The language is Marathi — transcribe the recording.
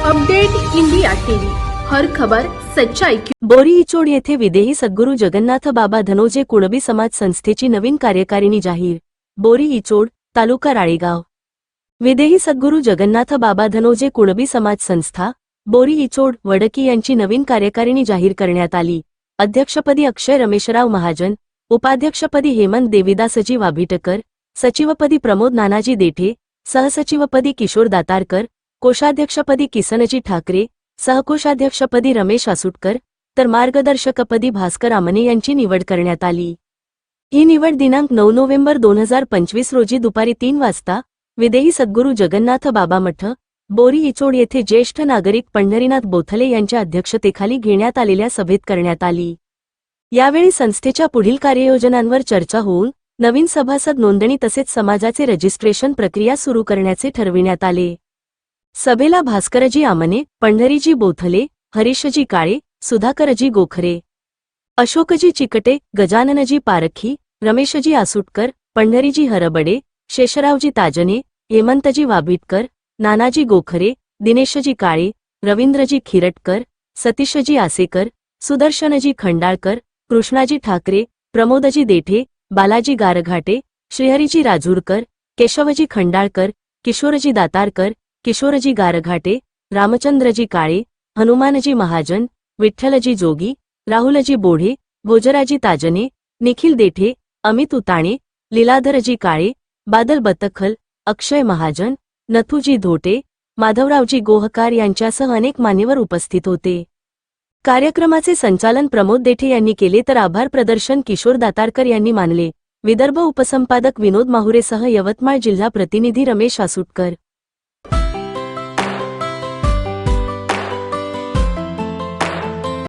Update India TV. हर खबर सच्चाई की बोरी इचोड येथे विदेही सद्गुरू जगन्नाथ बाबा धनोजे कुणबी समाज संस्थेची नवीन कार्यकारिणी जाहीर. बोरी इचोड तालुका राळेगाव. विदेही सद्गुरू जगन्नाथ बाबा धनोजे कुणबी समाज संस्था बोरी इचोड वडकी यांची नवीन कार्यकारिणी जाहीर करण्यात आली. अध्यक्षपदी अक्षय रमेशराव महाजन उपाध्यक्षपदी हेमंत देविदासजी वाभिटकर सचिवपदी प्रमोद नानाजी देठे सहसचिवपदी किशोर दातारकर कोषाध्यक्षपदी किसनजी ठाकरे सहकोषाध्यक्षपदी रमेश आसुटकर तर मार्गदर्शकपदी भास्कर आमने यांची निवड करण्यात आली. ही निवड दिनांक नऊ नोव्हेंबर दोन हजार पंचवीस रोजी दुपारी तीन वाजता विदेही सद्गुरू जगन्नाथ बाबा मठ बोरी इचोड येथे ज्येष्ठ नागरिक पंढरीनाथ बोथले यांच्या अध्यक्षतेखाली घेण्यात आलेल्या सभेत करण्यात आली. यावेळी संस्थेच्या पुढील कार्ययोजनांवर चर्चा होऊन नवीन सभासद नोंदणी तसेच समाजाचे रजिस्ट्रेशन प्रक्रिया सुरू करण्याचे ठरविण्यात आले. सभेला भास्करजी आमने पंढरीजी बोथले हरीशजी काळे सुधाकरजी गोखरे. अशोकजी चिकटे गजाननजी पारखी रमेशजी आसुटकर पंढरीजी हरबडे शेषरावजी ताजने हेमंतजी वाबिटकर नानाजी गोखरे दिनेशजी काळे रवींद्रजी खिरटकर सतीशजी आसेकर सुदर्शनजी खंडाळकर कृष्णाजी ठाकरे प्रमोदजी देठे बालाजी गारघाटे श्रीहरीजी राजूरकर केशवजी खंडाळकर किशोरजी दातारकर किशोरजी गारघाटे रामचंद्रजी काळे हनुमानजी महाजन विठ्ठलजी जोगी राहुलजी बोढे भोजराजी ताजने निखिल देठे अमित उताणे लीलाधरजी काळे बादल बतखल अक्षय महाजन नथुजी धोटे माधवरावजी गोहकार यांच्यासह अनेक मान्यवर उपस्थित होते. कार्यक्रमाचे संचालन प्रमोद देठे यांनी केले तर आभार प्रदर्शन किशोर दातारकर यांनी मानले. विदर्भ उपसंपादक विनोद माहुरेसह यवतमाळ जिल्हा प्रतिनिधी रमेश आसुटकर.